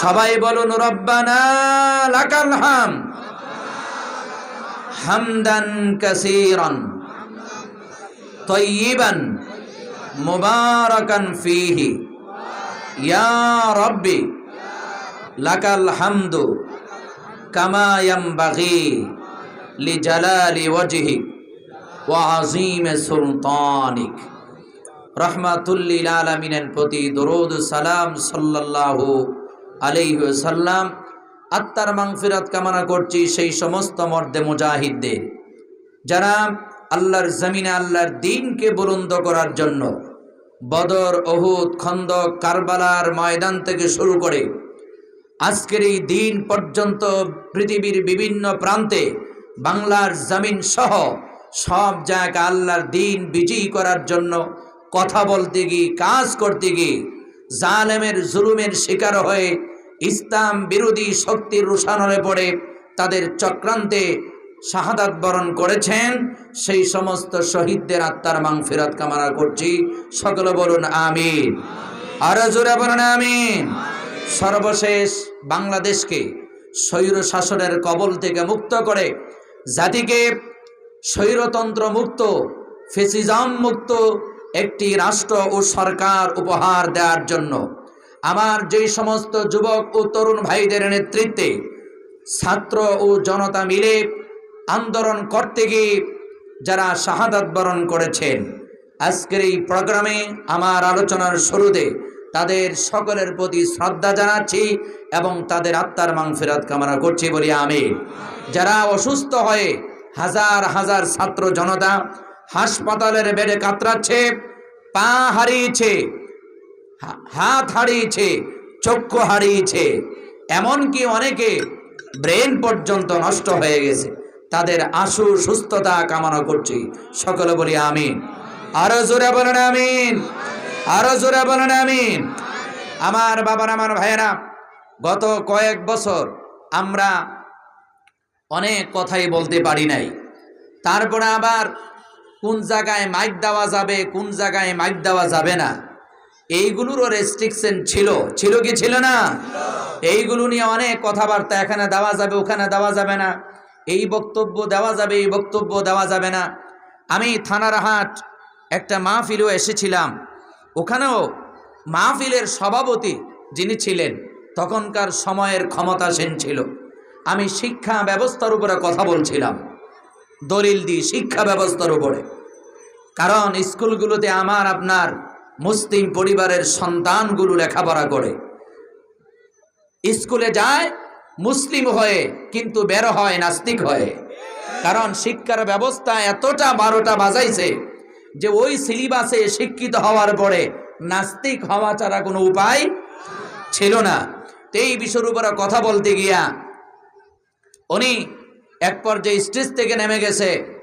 সবাই বলুন, রব্বানা লাকাল হাম। হামদান কাসীরান তয়্যিবান মুবারাকান ফীহি। ইয়া রব্বি, লাকাল হামদু কামা ইয়ানবাগি লিজালালি ওয়াজহিক ওয়া আযীম সুলতানিক। রহমাতুল্লিল আলমিনের প্রতি দরুদ সালাম সাল্লাল্লাহু আলাইহি সাল্লাম আত্মার মাগফিরাত কামনা করছি সেই সমস্ত মর্দে মুজাহিদদের, যারা আল্লাহর জমিনে আল্লাহর দিনকে বুলন্দ করার জন্য বদর অহুদ খন্দক, কারবালার ময়দান থেকে শুরু করে আজকের এই দিন পর্যন্ত পৃথিবীর বিভিন্ন প্রান্তে বাংলার জমিন সহ সব জায়গা আল্লাহর দিন বিজয়ী করার জন্য কথা বলতে গিয়ে, কাজ করতে গিয়ে জালেমের জুলুমের শিকার হয়ে ইসলাম বিরোধী শক্তির রুষানলে পড়ে তাদের চক্রান্তে শাহাদাত বরণ করেছেন। সেই সমস্ত শহীদদের আত্মার মাং ফেরত কামনা করছি। সকলে বলুন আমিন। আরও জোরে বলুন আমিন। সর্বশেষ বাংলাদেশকে স্বৈর শাসনের কবল থেকে মুক্ত করে জাতিকে স্বৈরতন্ত্র মুক্ত ফেসিজম মুক্ত একটি রাষ্ট্র ও সরকার উপহার দেওয়ার জন্য। আমার যেই সমস্ত যুবক ও তরুণ ভাইদের নেতৃত্বে ছাত্র ও জনতা মিলে আন্দোলন করতে গিয়ে যারা শাহাদাত বরণ করেছেন, আজকের এই প্রোগ্রামে আমার আলোচনার শুরুতে তাদের সকলের প্রতি শ্রদ্ধা জানাচ্ছি এবং তাদের আত্মার মাংফেরাত কামনা করছি বলি আমি যারা অসুস্থ হয়ে হাজার হাজার ছাত্র জনতা হাসপাতালের বেডে কাতরাচ্ছে, পা হারিয়েছে হাত হারিয়েছে, চক্ষু হারিয়েছে। এমনকি অনেকে ব্রেন পর্যন্ত নষ্ট হয়ে গেছে। তাদের আশু সুস্থতা কামনা করছি। সকলে বলি আমিন। আরও জোরে বলেন আমিন। আরও জোরে বলেন আমিন। আমার বাবার, আমার ভাইয়েরা, গত কয়েক বছর আমরা অনেক কথাই বলতে পারি নাই। তারপরে আবার কোন জায়গায় মাইক দেওয়া যাবে, কোন জায়গায় মাইক দেওয়া যাবে না। এইগুলোরও রেস্ট্রিকশন ছিল। ছিল কি ছিল না? এইগুলো নিয়ে অনেক কথাবার্তা এখানে দেওয়া যাবে, ওখানে দেওয়া যাবে না। এই বক্তব্য দেওয়া যাবে, এই বক্তব্য দেওয়া যাবে না। আমি থানারহাট একটা মাহফিলও এসেছিলাম। ওখানেও মাহফিলের সভাপতি যিনি ছিলেন, তখনকার সময়ের ক্ষমতাসীন ছিল। আমি শিক্ষা ব্যবস্থার উপরে কথা বলছিলাম। দলিল দিই শিক্ষা ব্যবস্থার উপরে। কারণ স্কুলগুলোতে আমার, আপনার মুসলিম পরিবারের সন্তানগুলো লেখাপড়া করে। স্কুলে যায়, মুসলিম হয়ে, কিন্তু বের হয়, নাস্তিক হয়ে। কারণ শিক্ষার ব্যবস্থা এতটা বারোটা বাজাইছে যে ওই সিলেবাসে শিক্ষিত হওয়ার পরে নাস্তিক হওয়া ছাড়া কোনো উপায় ছিল না। এই বিষয়ের উপরে কথা বলতে গিয়া উনি এক পর্যায়ে স্টেজ থেকে নেমে গেছে।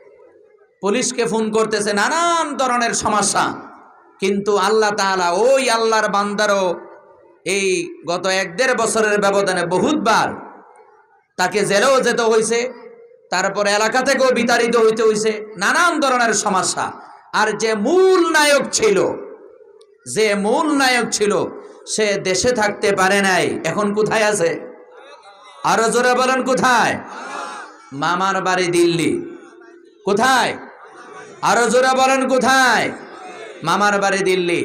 পুলিশকে ফোন করতেছে, নানান ধরনের সমস্যা। কিন্তু আল্লাহ তাআলা ওই আল্লাহর বান্দারও এই গত এক দেড় বছরের ব্যবধানে বহুতবার তাকে জেলেও যেতে হয়েছে তারপর এলাকা থেকেও বিতাড়িত হইতে হয়েছে নানান ধরনের সমস্যা। আর যে মূল নায়ক ছিল, যে মূল নায়ক ছিল, সে দেশে থাকতে পারে নাই। এখন কোথায় আছে? আরও জোরে বলেন কোথায়? মামার বাড়ি দিল্লি। কোথায়? আরও জোরে বলেন কোথায়? মামার বাড়ি দিল্লি।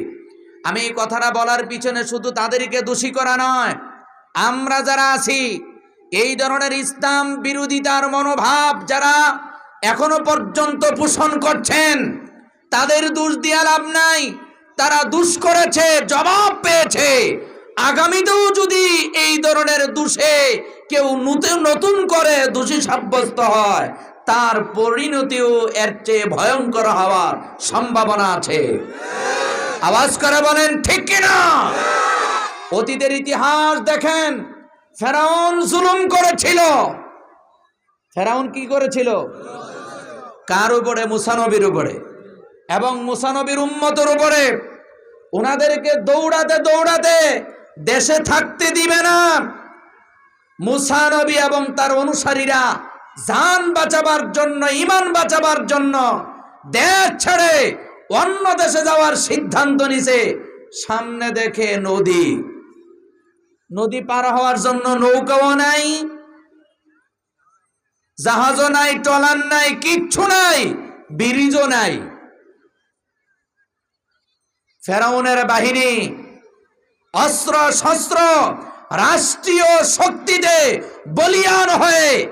আমি এই কথাটা বলার পিছনে শুধু তাদেরকে দোষী করা নয়, আমরা যারা আছি, এই ধরনের ইসলাম বিরোধিতার মনোভাব যারা এখনও পর্যন্ত পোষণ করছেন, তাদের দোষ দিয়া লাভ নাই। তারা দুষ করেছে, জবাব পেয়েছে। আগামীতেও যদি এই ধরনের দোষে কেউ নতুন নতুন করে দোষী সাব্যস্ত হয়, তার পরিণতিও এর চেয়ে ভয়ঙ্কর হওয়ার সম্ভাবনা আছে। আওয়াজ করে বলেন, ঠিক কিনা? অতীতের ইতিহাস দেখেন, ফেরাউন জুলুম করেছিল। ফেরাউন কি করেছিল? কার উপরে? মুসানবির উপরে। এবং মুসানবীর উম্মতের উপরে। ওনাদেরকে দৌড়াতে দৌড়াতে দেশে থাকতে দিবে না। মুসানবী এবং তার অনুসারীরা জান বাঁচাবার জন্য ইমান বাঁচাবার জন্য দেশ ছেড়ে অন্য দেশে যাওয়ার সিদ্ধান্ত নিছে সামনে দেখে নদী। নদী পার হওয়ার জন্য নৌকাও নাই, জাহাজও নাই টলার নাই, কিচ্ছু নাই, ব্রিজও নাই। ফেরাউনের বাহিনী অস্ত্র, শস্ত্র রাষ্ট্রীয় শক্তিতে বলিয়ান হয়ে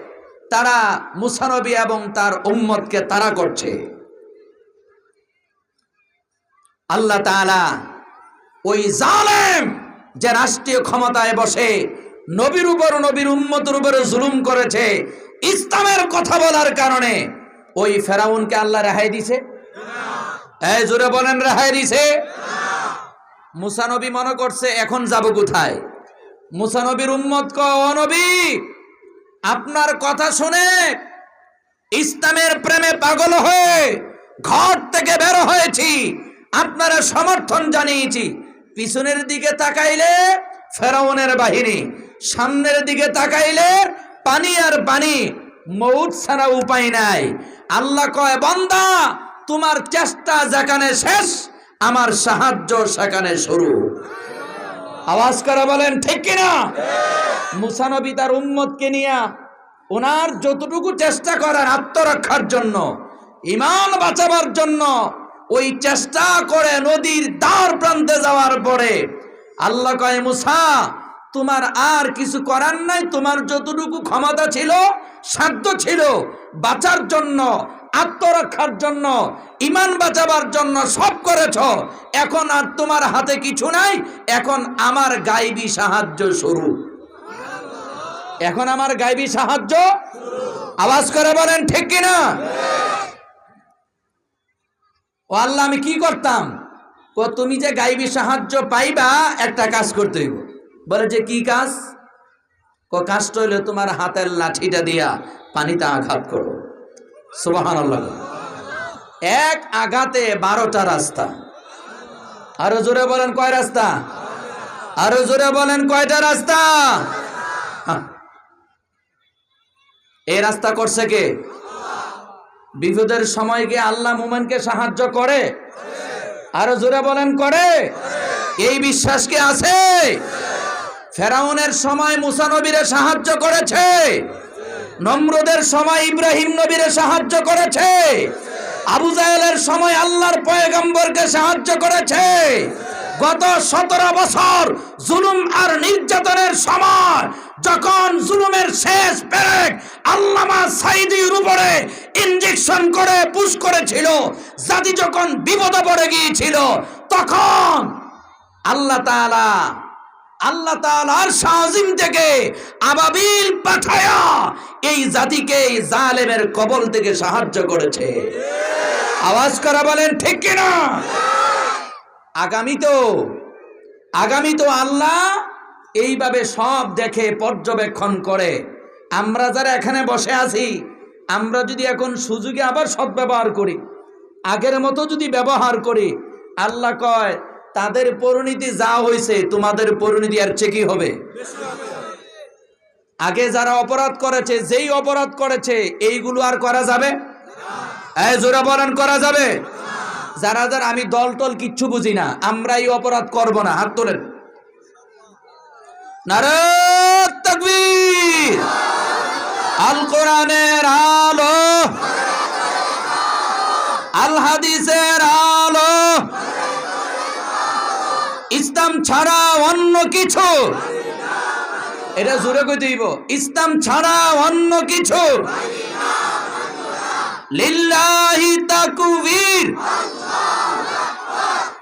তারা মুসানবী এবং তার উম্মতকে তারা করছে। আল্লাহ তাআলা ওই জালেম যে রাষ্ট্রীয় ক্ষমতায় বসে নবীর উপর নবীর উম্মতের উপরে জুলুম করেছে ইসলামের কথা বলার কারণে ওই ফেরাউনকে আল্লাহ রেহাই দিছে? এই জোরে বলেন রেহাই দিছে? মুসানবী মনে করছে এখন যাব কোথায়? মুসানবীর উম্মত ক, "ও আপনার কথা শুনে ইসলামের প্রেমে পাগল হয়ে ঘর থেকে বের হয়েছি, আপনারা সমর্থন জানিয়েছি। পিছনের দিকে তাকাইলে ফেরাউনের বাহিনী, সামনের দিকে তাকাইলে পানি আর পানি, মৌত ছাড়া উপায় নাই। আল্লাহ কয়, বান্দা, তোমার চেষ্টা যেখানে শেষ, আমার সাহায্য সেখানে শুরু। আওয়াজ করে বলেন, ঠিক কিনা? মুসানবী তার উম্মতকে নিয়া ওনার যতটুকু চেষ্টা করেন আত্মরক্ষার জন্য ইমান বাঁচাবার জন্য, ওই চেষ্টা করে নদীর দ্বার প্রান্তে যাওয়ার পরে আল্লাহ কয়, মুসা, তোমার আর কিছু করার নাই, তোমার যতটুকু ক্ষমতা ছিল, সাধ্য ছিল বাঁচার জন্য আত্মরক্ষার জন্য, ইমান বাঁচাবার জন্য সব করেছ। এখন আর তোমার হাতে কিছু নাই, এখন আমার গাইবি সাহায্য শুরু। এখন আমার গাইবি সাহায্য আওয়াজ করে বলেন, ঠিক কিনা? ও আল্লাহ, আমি কি করতাম? ও, তুমি যে গাইবি সাহায্য পাইবা, একটা কাজ করতে হইব। বলে যে কি কাজ? ও, কাজটা হইলে তোমার হাতের লাঠিটা দিয়া পানিতে আঘাত করো। সুবাহান এক আঘাতে বারোটা রাস্তা। আরও জোরে বলেন কয় রাস্তা? আরও জোরে বলেন কয়টা রাস্তা? হ্যাঁ। এই রাস্তা করছে কে? বিপদের সময় গিয়ে আল্লাহ মুমেনকে সাহায্য করে? আরও জোরে বলেন করে। এই বিশ্বাস কি আছে? ফেরাউনের সময় মুসা নবীরে সাহায্য করেছে। নম্রদের সময় ইব্রাহিম নবীরে সাহায্য করেছে। আবু জাহেলের সময় আল্লাহর পয়গম্বরকে সাহায্য করেছে। গত সতেরো বছর জুলুম আর নির্যাতনের সময় যখন জুলুমের শেষ পেরেক আল্লামা সাইদির উপরে ইঞ্জেকশন করে পুশ করেছিল, জাতি যখন বিপদে পড়ে গিয়েছিল, তখন আল্লাহ তাআলা আল্লাহ তাআলার শাহিম থেকে আবাবিল পাঠায়া এই জাতিকে জালেমের কবল থেকে সাহায্য করেছে। আওয়াজ করা বলেন, ঠিক কিনা? আগামী তো আগামী তো আল্লাহ এইভাবে সব দেখে পর্যবেক্ষণ করে। আমরা যারা এখানে বসে আছি, আমরা যদি এখন সুযোগে আবার সদ্ব্যবহার করি, আগের মতো যদি ব্যবহার করি, আল্লাহ কয় তাদের পরিণতি যা হয়েছে, তোমাদের পরিণতি আর চেয়ে কি হবে? আগে যারা অপরাধ করেছে, যেই অপরাধ করেছে, এইগুলো আর করা যাবে? জোরে করা যাবে? যারা যারা, আমি দল টল কিচ্ছু বুঝি না আমরা এই অপরাধ করব না, হাত তোলেন। আল কোরআনের আলো। আল হাদিসের আলো ইসলাম ছাড়া অন্য কিছু। এটা জোরে কই দিব ইসলাম ছাড়া অন্য কিছু। লিল্লাহি তাকবীর।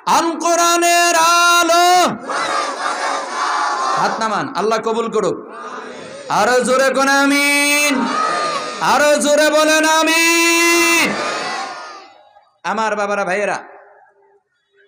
আল কোরআনের আলো। হাত নামান, আল্লাহ কবুল করুক। আরও জোরে কোন আমিন। আরও জোরে বলেন আমিন। আমার বাবারা, ভাইয়েরা